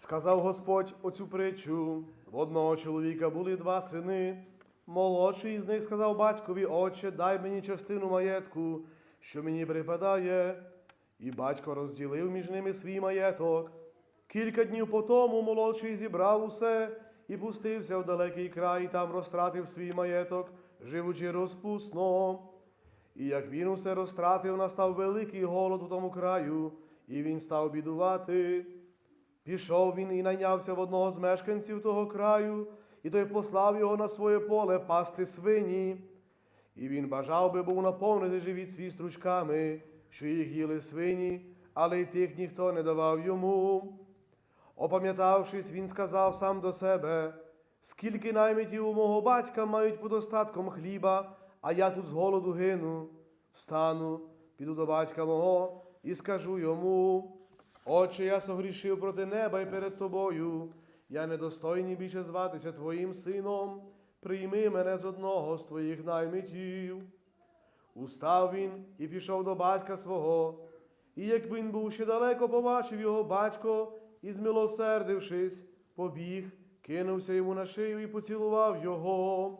Сказав Господь оцю притчу: в одного чоловіка були два сини. Молодший із них сказав батькові, Отче, дай мені частину маєтку, що мені припадає. І батько розділив між ними свій маєток. Кілька днів по тому молодший зібрав усе і пустився в далекий край, і там розтратив свій маєток, живучи розпусно. І як він усе розтратив, настав великий голод у тому краю, і він став бідувати. Пішов він і найнявся в одного з мешканців того краю, і той послав його на своє поле пасти свині. І він бажав би був наповнити живіт свій стручками, що їх їли свині, але й тих ніхто не давав йому. Опам'ятавшись, він сказав сам до себе, скільки наймитів у мого батька мають подостатком хліба, а я тут з голоду гину. Встану, піду до батька мого і скажу йому. Отче, я согрішив проти неба і перед тобою. Я недостойний більше зватися твоїм сином. Прийми мене з одного з твоїх наймитів. Устав він і пішов до батька свого. І як він був ще далеко, побачив його батько і, змилосердившись, побіг, кинувся йому на шию і поцілував його.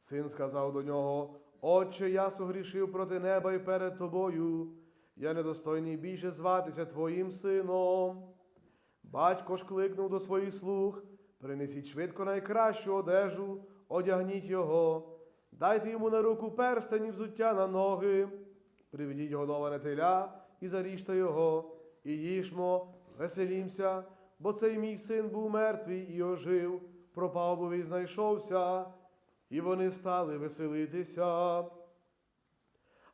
Син сказав до нього: Отче, я согрішив проти неба і перед тобою. Я недостойний більше зватися твоїм сином. Батько ж кликнув до своїх слуг, принесіть швидко найкращу одежу, одягніть його, дайте йому на руку перстень і взуття на ноги, приведіть годоване теля і заріжте його, і їжмо, веселімся, бо цей мій син був мертвий і ожив, пропав був і знайшовся, і вони стали веселитися.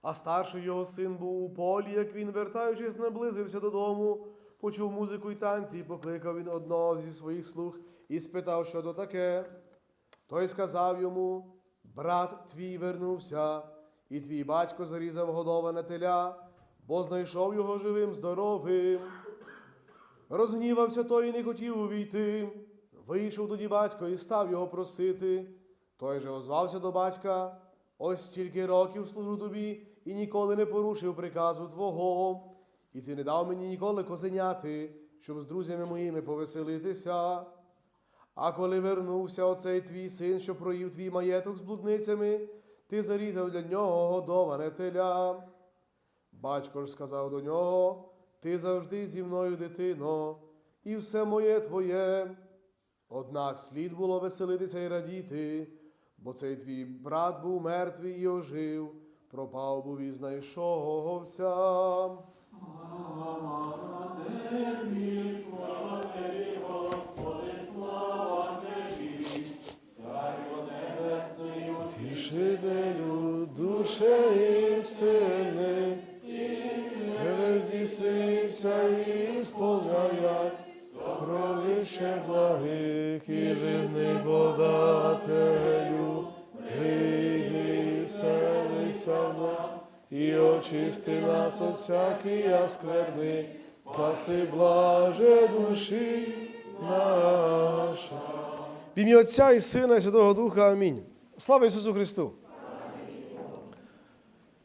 А старший його син був у полі, як він, вертаючись, наблизився додому, почув музику й танці, і покликав він одного зі своїх слуг і спитав, що то таке. Той сказав йому: Брат твій вернувся, і твій батько зарізав годоване теля, бо знайшов його живим, здоровим. Розгнівався той і не хотів увійти. Вийшов тоді батько і став його просити. Той же озвався до батька. Ось стільки років служу тобі і ніколи не порушив приказу Твого. І ти не дав мені ніколи козеняти, щоб з друзями моїми повеселитися. А коли вернувся оцей твій син, що проїв твій маєток з блудницями, ти зарізав для нього годоване теля. Батько ж сказав до нього: Ти завжди зі мною, дитино, і все моє твоє. Однак слід було веселитися і радіти, бо цей твій брат був мертвий і ожив, пропав був і знайшовся. Очисти нас от всякої скверни, спаси блаже душі наша. В ім'я Отця і Сина і Святого Духа. Амінь. Слава Ісусу Христу!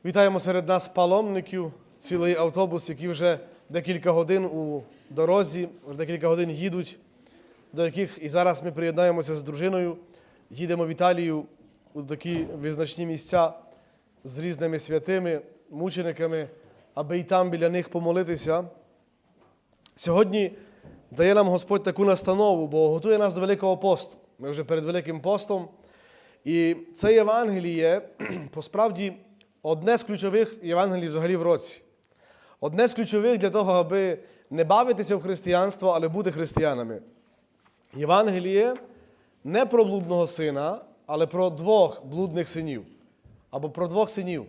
Вітаємо серед нас паломників, цілий автобус, який вже декілька годин у дорозі, вже декілька годин їдуть, до яких і зараз ми приєднаємося з дружиною, їдемо в Італію у такі визначні місця з різними святими, мучениками, аби і там біля них помолитися. Сьогодні дає нам Господь таку настанову, бо готує нас до Великого посту. Ми вже перед Великим постом. І це Євангеліє, посправді, одне з ключових Євангелій взагалі в році. Одне з ключових для того, аби не бавитися в християнство, але бути християнами. Євангеліє не про блудного сина, але про двох блудних синів. Або про двох синів.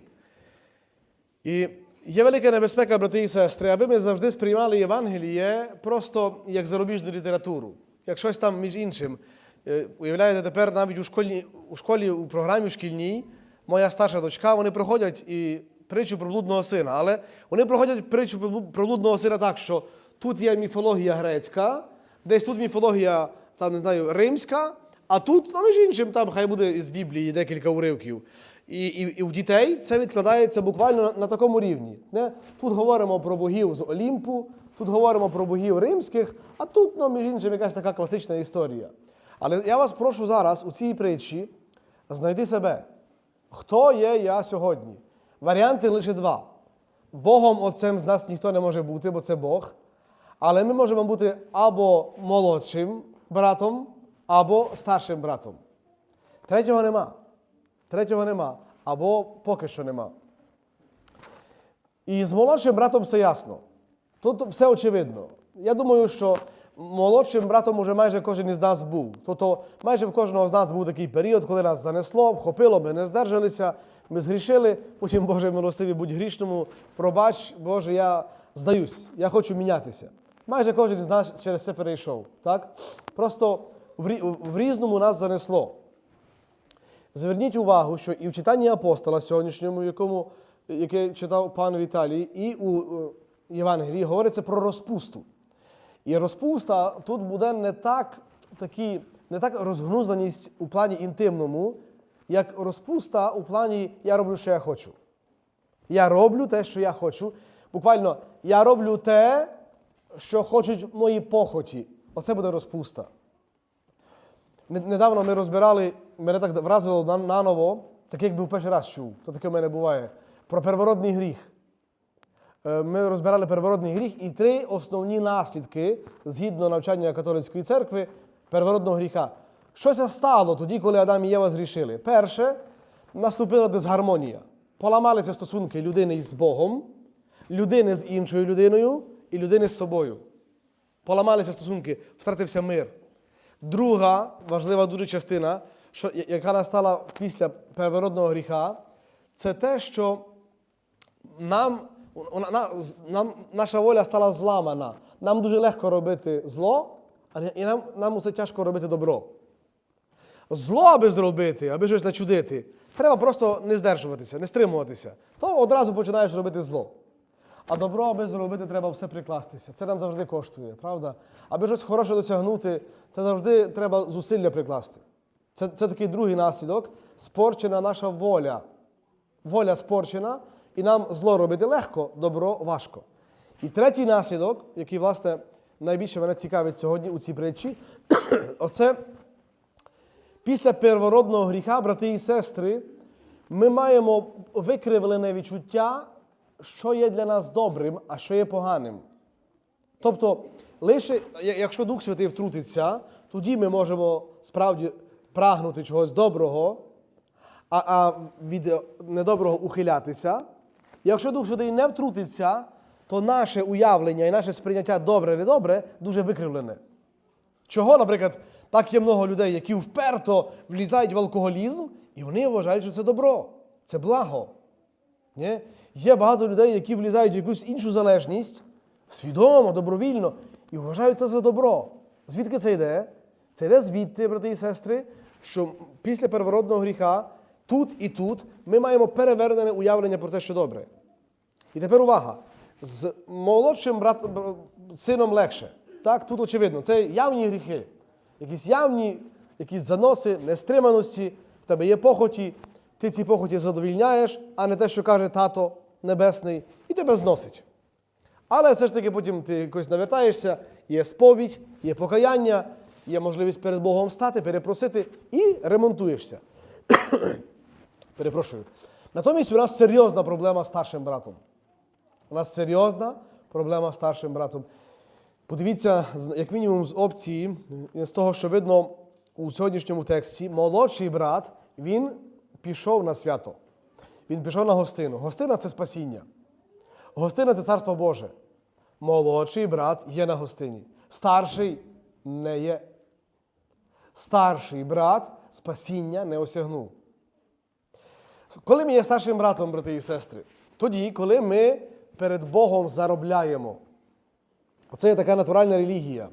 І є велика небезпека, брати і сестри, аби ми завжди сприймали Євангеліє просто як зарубіжну літературу, як щось там між іншим. Уявляєте, тепер навіть у школі, у школі, у програмі шкільній, моя старша дочка, вони проходять і притчу про блудного сина, але вони проходять притчу про блудного сина так, що тут є міфологія грецька, десь тут міфологія, там, не знаю, римська, а тут, ну, між іншим, там хай буде з Біблії декілька уривків. І, і, і в дітей це відкладається буквально на, на такому рівні. Не? Тут говоримо про богів з Олімпу, Тут говоримо про богів римських, а тут, ну, між іншим, якась така класична історія. Але я вас прошу зараз у цій притчі знайти себе. Хто є я сьогодні? Варіанти лише два. Богом Отцем з нас ніхто не може бути, бо це Бог. Але ми можемо бути або молодшим братом, або старшим братом. Третього нема. Третього нема. Або поки що нема. І з молодшим братом все ясно. Тут все очевидно. Я думаю, що молодшим братом уже майже кожен із нас був. Тобто майже в кожного з нас був такий період, коли нас занесло, вхопило, ми не здержалися, ми згрішили, потім, Боже, милостиві, будь грішному, пробач, Боже, я здаюсь, я хочу мінятися. Майже кожен із нас через це перейшов. Так? Просто в, рі- в різному нас занесло. Зверніть увагу, що і в читанні апостола сьогоднішньому, якому, яке читав пан Віталій, і у е, Євангелії говориться про розпусту. І розпуста тут буде не так, такі, не так розгнузаність у плані інтимному, як розпуста у плані я роблю, що я хочу. Я роблю те, що я хочу. Буквально, я роблю те, що хочуть мої похоті. Оце буде розпуста. Не- Недавно ми розбирали, мене так вразило на- наново, так якби в перший раз чув, то таке в мене буває, про первородний гріх. Ми розбирали первородний гріх і три основні наслідки, згідно навчання католицької церкви, первородного гріха. Щося стало тоді, коли Адам і Єва зрішили. Перше, наступила дисгармонія. Поламалися стосунки людини з Богом, людини з іншою людиною і людини з собою. Поламалися стосунки, втратився мир. Друга важлива дуже частина, що, яка настала після первородного гріха, це те, що нам, нам, наша воля стала зламана. Нам дуже легко робити зло, і нам, нам усе тяжко робити добро. Зло, аби зробити, аби щось начудити, треба просто не здержуватися, не стримуватися. То одразу починаєш робити зло. А добро, аби зробити, треба все прикластися. Це нам завжди коштує, правда? Аби щось хороше досягнути, це завжди треба зусилля прикласти. Це, це такий другий наслідок. Спорчена наша воля. Воля спорчена, і нам зло робити легко, добро важко. І третій наслідок, який, власне, найбільше мене цікавить сьогодні у цій притчі, оце після первородного гріха, брати і сестри, ми маємо викривлене відчуття, що є для нас добрим, а що є поганим. Тобто, лише якщо Дух Святий втрутиться, тоді ми можемо справді прагнути чогось доброго, а, а від е, недоброго ухилятися. Якщо Дух Святий не втрутиться, то наше уявлення і наше сприйняття добре-недобре дуже викривлене. Чого, наприклад, так є много людей, які вперто влізають в алкоголізм, і вони вважають, що це добро, це благо. Ні? Є багато людей, які влізають в якусь іншу залежність, свідомо, добровільно, і вважають це за добро. Звідки це йде? Це йде звідти, брати і сестри, що після первородного гріха тут і тут ми маємо перевернене уявлення про те, що добре. І тепер увага. З молодшим брат, сином легше. Так, тут очевидно, це явні гріхи, якісь явні, якісь заноси, нестриманості, в тебе є похоті, ти ці похоті задовільняєш, а не те, що каже тато Небесний, і тебе зносить. Але все ж таки потім ти якось навертаєшся, є сповідь, є покаяння, є можливість перед Богом стати, перепросити і ремонтуєшся. Перепрошую. Натомість у нас серйозна проблема з старшим братом. У нас серйозна проблема з старшим братом. Подивіться, як мінімум, з опції, з того, що видно у сьогоднішньому тексті, молодший брат, він пішов на свято. Він пішов на гостину. Гостина це спасіння. Гостина це царство Боже. Молодший брат є на гостині. Старший не є. Старший брат спасіння не осягнув. Коли ми є старшим братом, брати і сестри, тоді, коли ми перед Богом заробляємо. Оце є така натуральна релігія.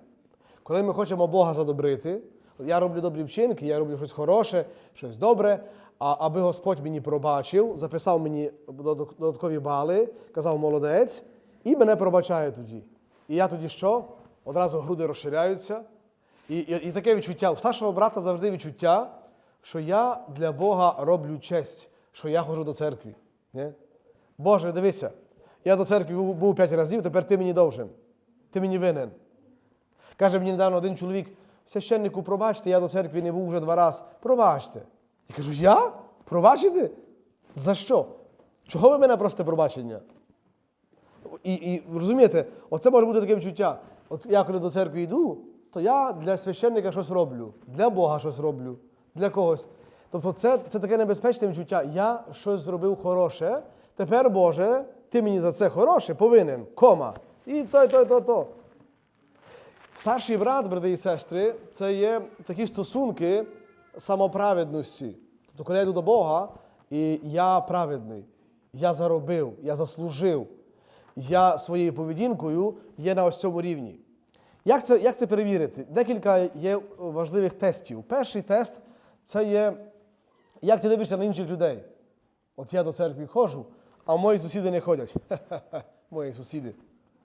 Коли ми хочемо Бога задобрити, я роблю добрі вчинки, я роблю щось хороше, щось добре, а аби Господь мені пробачив, записав мені додаткові бали, казав молодець, і мене пробачає тоді. І я тоді що? Одразу груди розширяються. І, і, і таке відчуття. У старшого брата завжди відчуття, що я для Бога роблю честь, що я ходжу до церкви. Ні? Боже, дивися, я до церкви був п'ять разів, тепер ти мені довжен. Ти мені винен. Каже мені недавно один чоловік, священнику, пробачте, я до церкви не був вже два рази. Пробачте. Я кажу, я? Пробачите? За що? Чого ви мене просите пробачення? І, і розумієте, оце може бути таке відчуття. От я коли до церкви йду, то я для священника щось роблю, для Бога щось роблю, для когось. Тобто це, це таке небезпечне відчуття. Я щось зробив хороше, тепер, Боже, ти мені за це хороше повинен, кома. І то, і то, і то, і то. Старший брат, брати і сестри, це є такі стосунки самоправедності. Тобто, коли я йду до Бога, і я праведний, я заробив, я заслужив, я своєю поведінкою є на ось цьому рівні. Як це, як це перевірити? Декілька є важливих тестів. Перший тест це є, як ти дивишся на інших людей. От я до церкви ходжу, а мої сусіди не ходять. Мої сусіди.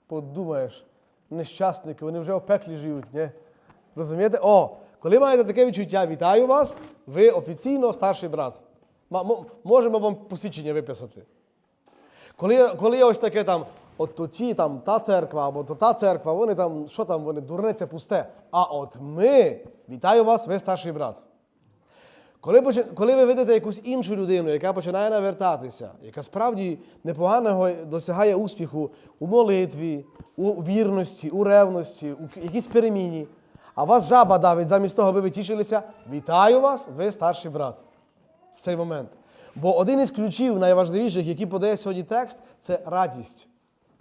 Подумаєш, нещасники, вони вже в пеклі живуть, ні? Розумієте? О, коли маєте таке відчуття, вітаю вас, ви офіційно старший брат. Можемо вам посвідчення виписати. Коли, коли є ось таке там, от то ті, там, та церква, або то та церква, вони там, що там, вони, дурниця пусте. А от ми, вітаю вас, ви старший брат. Коли, коли ви видите якусь іншу людину, яка починає навертатися, яка справді непоганого досягає успіху у молитві, у вірності, у ревності, у якійсь переміні, а вас жаба давить, замість того, аби ви тішилися, вітаю вас, ви старший брат. В цей момент. Бо один із ключів найважливіших, які подає сьогодні текст, це радість.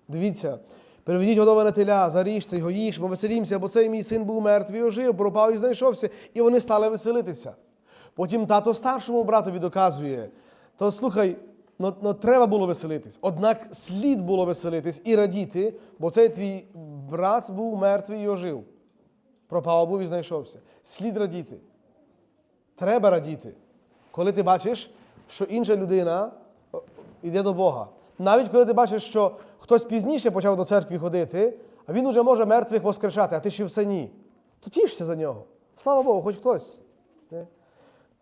Дивіться, переведіть годоване теля, заріжте його, їжмо, веселімося, бо цей мій син був мертвий, ожив, пропав і знайшовся, і вони стали веселитися. Потім тато старшому братові доказує, то слухай, ну, ну треба було веселитись. Однак слід було веселитись і радіти, бо цей твій брат був мертвий і ожив. Пропав був і знайшовся. Слід радіти. Треба радіти, коли ти бачиш, що інша людина йде до Бога. Навіть коли ти бачиш, що хтось пізніше почав до церкви ходити, а він уже може мертвих воскрешати, а ти ще все ні. То тішся за нього. Слава Богу, хоч хтось.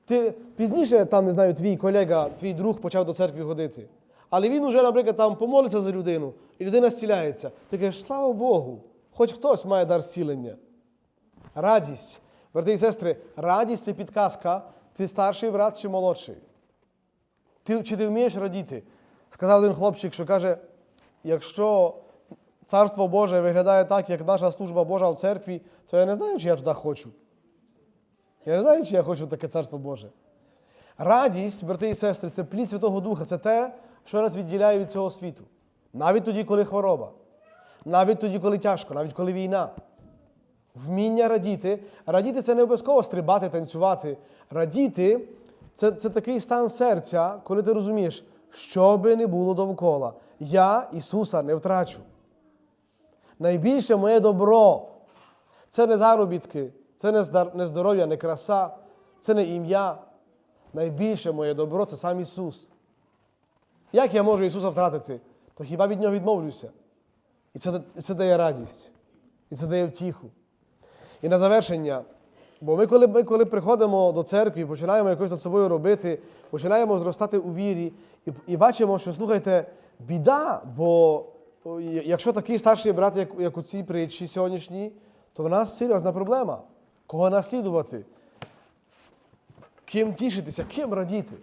Ти пізніше, там, не знаю, твій колега, твій друг почав до церкви ходити. Але він уже, наприклад, там помолиться за людину, і людина зціляється. Ти кажеш, слава Богу, хоч хтось має дар зцілення. Радість. Брати і сестри, радість це підказка, ти старший брат чи молодший. Ти, чи ти вмієш радіти? Сказав один хлопчик, що каже, якщо Царство Боже виглядає так, як наша служба Божа в церкві, то я не знаю, чи я туди хочу. Я не знаю, чи я хочу таке Царство Боже. Радість, брати і сестри, це плід Святого Духа, це те, що нас відділяє від цього світу. Навіть тоді, коли хвороба, навіть тоді, коли тяжко, навіть коли війна. Вміння радіти. Радіти це не обов'язково стрибати, танцювати. Радіти це, це такий стан серця, коли ти розумієш, що би не було довкола. Я Ісуса не втрачу. Найбільше моє добро це не заробітки, це не здоров'я, не краса, це не ім'я. Найбільше моє добро це сам Ісус. Як я можу Ісуса втратити? То хіба від Нього відмовлюся? І це, це дає радість, і це дає втіху. І на завершення, бо ми, коли, ми, коли приходимо до церкви, починаємо якось над собою робити, починаємо зростати у вірі і, і бачимо, що слухайте, біда, бо якщо такий старший брат, як, як у цій притчі сьогоднішній, то в нас серйозна проблема. Кого наслідувати? Ким тішитися, ким радіти?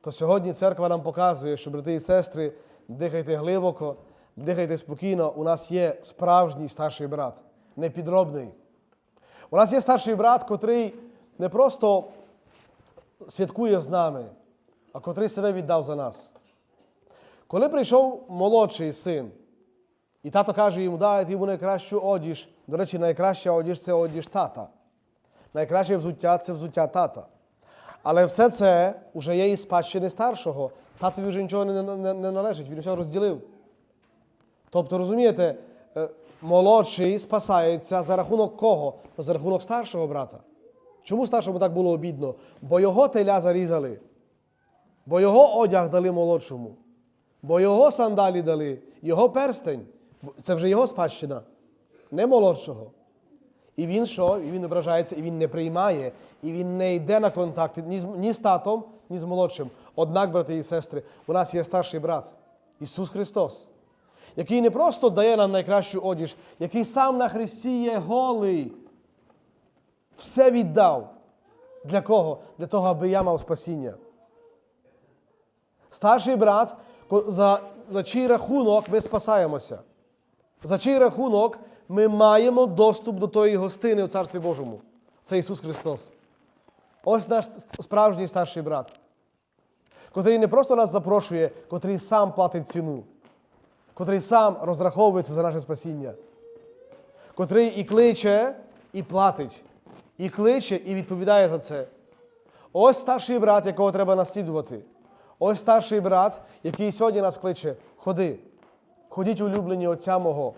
То сьогодні церква нам показує, що брати і сестри, дихайте глибоко, дихайте спокійно. У нас є справжній старший брат, не підробний. У нас є старший брат, котрий не просто святкує з нами, а котрий себе віддав за нас. Коли прийшов молодший син, і тато каже йому, дайте йому найкращу одіж. До речі, найкраща одіж це одіж тата. Найкраще взуття це взуття тата. Але все це вже є із спадщини старшого. Татові вже нічого не, не, не належить, він все розділив. Тобто, розумієте, е, молодший спасається за рахунок кого? Ну, За рахунок старшого брата. Чому старшому так було обідно? Бо його теля зарізали, бо його одяг дали молодшому, бо його сандалі дали, його перстень. Це вже його спадщина, не молодшого. І він що? І він ображається, і він не приймає, і він не йде на контакти ні з, ні з татом, ні з молодшим. Однак, брати і сестри, у нас є старший брат Ісус Христос. Який не просто дає нам найкращу одіж, який сам на Христі є голий, все віддав. Для кого? Для того, аби я мав спасіння. Старший брат, за, за чий рахунок ми спасаємося. За чий рахунок ми маємо доступ до тої гостини у Царстві Божому. Це Ісус Христос. Ось наш справжній старший брат, котрий не просто нас запрошує, котрий сам платить ціну, котрий сам розраховується за наше спасіння, котрий і кличе, і платить, і кличе, і відповідає за це. Ось старший брат, якого треба наслідувати. Ось старший брат, який сьогодні нас кличе: ходи, ходіть улюблені отця мого.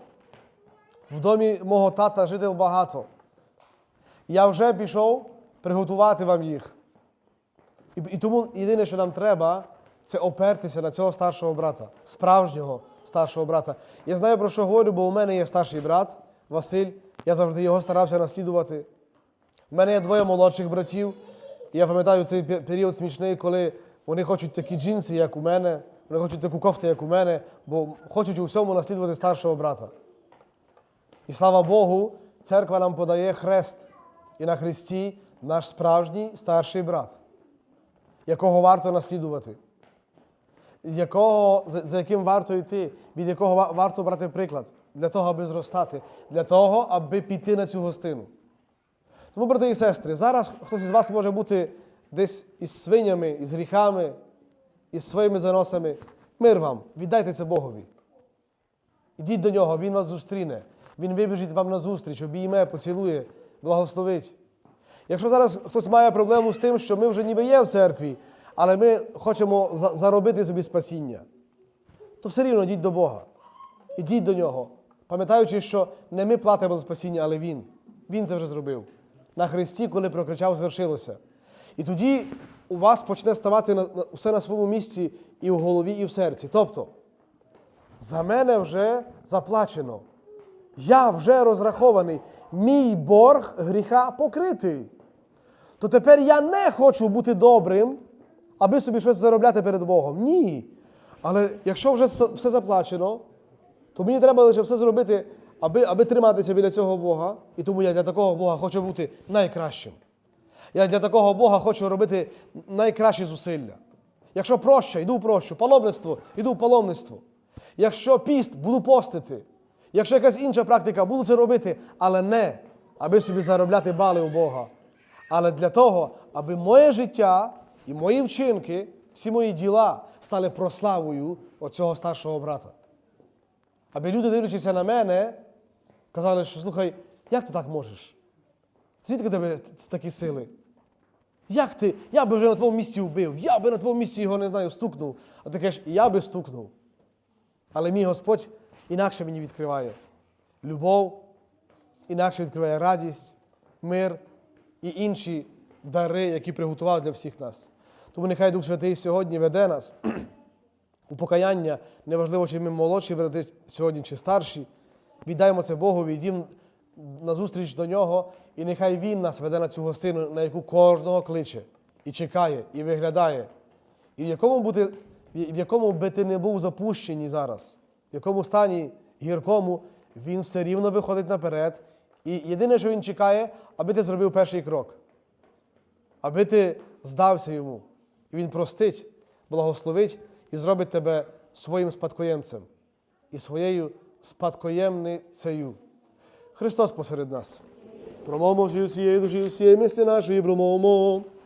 В домі мого тата жител багато. Я вже пішов приготувати вам їх. І тому єдине, що нам треба, це опертися на цього старшого брата, справжнього старшого брата. Я знаю, про що говорю, бо у мене є старший брат Василь. Я завжди його старався наслідувати. У мене є двоє молодших братів. Я пам'ятаю цей період смішний, коли вони хочуть такі джинси, як у мене, вони хочуть таку кофту, як у мене, бо хочуть у всьому наслідувати старшого брата. І слава Богу, церква нам подає хрест. І на хресті наш справжній старший брат, якого варто наслідувати, якого, за, яким варто йти, від якого варто брати приклад, для того, аби зростати, для того, аби піти на цю гостину. Тому, брати і сестри, зараз хтось із вас може бути десь із свинями, із гріхами, із своїми заносами. Мир вам, віддайте це Богові. Ідіть до нього, Він вас зустріне. Він вибіжить вам на зустріч, обійме, поцілує, благословить. Якщо зараз хтось має проблему з тим, що ми вже ніби є в церкві, але ми хочемо заробити собі спасіння, то все рівно йдіть до Бога. Ідіть до нього, пам'ятаючи, що не ми платимо за спасіння, але Він. Він це вже зробив. На Христі, коли прокричав, звершилося. І тоді у вас почне ставати все на своєму місці і в голові, і в серці. Тобто, за мене вже заплачено. Я вже розрахований. Мій борг гріха покритий. То тепер я не хочу бути добрим, аби собі щось заробляти перед Богом. Ні. Але якщо вже все заплачено, то мені треба лише все зробити, аби, аби триматися біля цього Бога. І тому я для такого Бога хочу бути найкращим. Я для такого Бога хочу робити найкращі зусилля. Якщо проща, йду прощу, паломництво, йду в паломництво. Якщо піст, буду постити. Якщо якась інша практика, буду це робити, але не аби собі заробляти бали у Бога. Але для того, аби моє життя і мої вчинки, всі мої діла стали прославою оцього старшого брата. Аби люди, дивлячися на мене, казали, що слухай, як ти так можеш? Звідки тебе такі сили? Як ти? Я би вже на твоєму місці вбив, я би на твоєму місці його не знаю, стукнув. А ти кажеш, я би стукнув. Але мій Господь інакше мені відкриває любов, інакше відкриває радість, мир і інші дари, які приготував для всіх нас. Тому нехай Дух Святий сьогодні веде нас у покаяння, неважливо, чи ми молодші брати сьогодні, чи старші. Віддаємо це йдімо на зустріч до нього, і нехай Він нас веде на цю гостину, на яку кожного кличе, і чекає, і виглядає. І в якому, бути, в якому би ти не був запущений зараз, в якому стані гіркому, він все рівно виходить наперед. І єдине, що він чекає, аби ти зробив перший крок, аби ти здався йому. Він простить, благословить і зробить тебе своїм спадкоємцем і своєю спадкоємницею. Христос посеред нас. Промовмо всі усієї душі, всієї мислі нашої, промовмо.